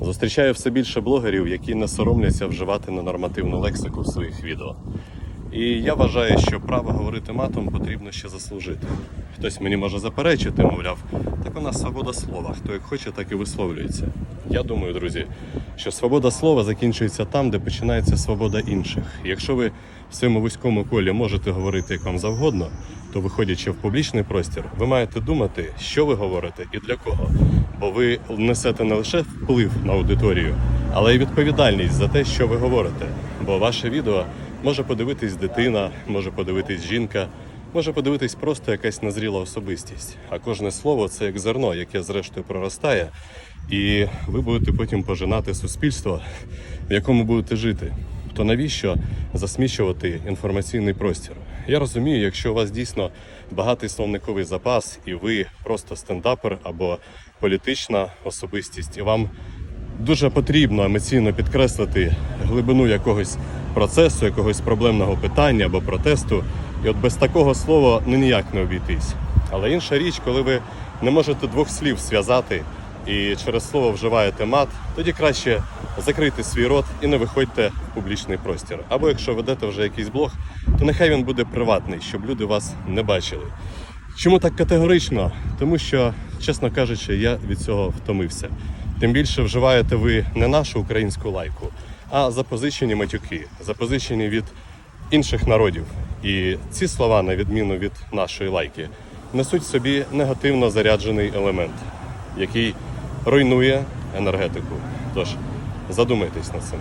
Зустрічаю все більше блогерів, які не соромляться вживати ненормативну лексику в своїх відео. І я вважаю, що право говорити матом потрібно ще заслужити. Хтось мені може заперечити, мовляв, так у нас свобода слова. Хто як хоче, так і висловлюється. Я думаю, друзі, що свобода слова закінчується там, де починається свобода інших. Якщо ви в своєму вузькому колі можете говорити як вам завгодно, то виходячи в публічний простір, ви маєте думати, що ви говорите і для кого. Бо ви несете не лише вплив на аудиторію, але й відповідальність за те, що ви говорите. Бо ваше відео може подивитись дитина, може подивитись жінка, може подивитись просто якась незріла особистість. А кожне слово це як зерно, яке зрештою проростає, і ви будете потім пожинати суспільство, в якому будете жити. То навіщо засмічувати інформаційний простір? Я розумію, якщо у вас дійсно багатий словниковий запас, і ви просто стендапер або політична особистість, і вам дуже потрібно емоційно підкреслити глибину якогось процесу, якогось проблемного питання або протесту. І от без такого слова ну ніяк не обійтись. Але інша річ, коли ви не можете двох слів зв'язати і через слово вживаєте мат, тоді краще закрийте свій рот і не виходьте в публічний простір. Або якщо ведете вже якийсь блог, то нехай він буде приватний, щоб люди вас не бачили. Чому так категорично? Тому що, чесно кажучи, я від цього втомився. Тим більше вживаєте ви не нашу українську лайку, а запозичені матюки, запозичені від інших народів. І ці слова, на відміну від нашої лайки, несуть в собі негативно заряджений елемент, який руйнує енергетику. Тож задумайтесь над цим.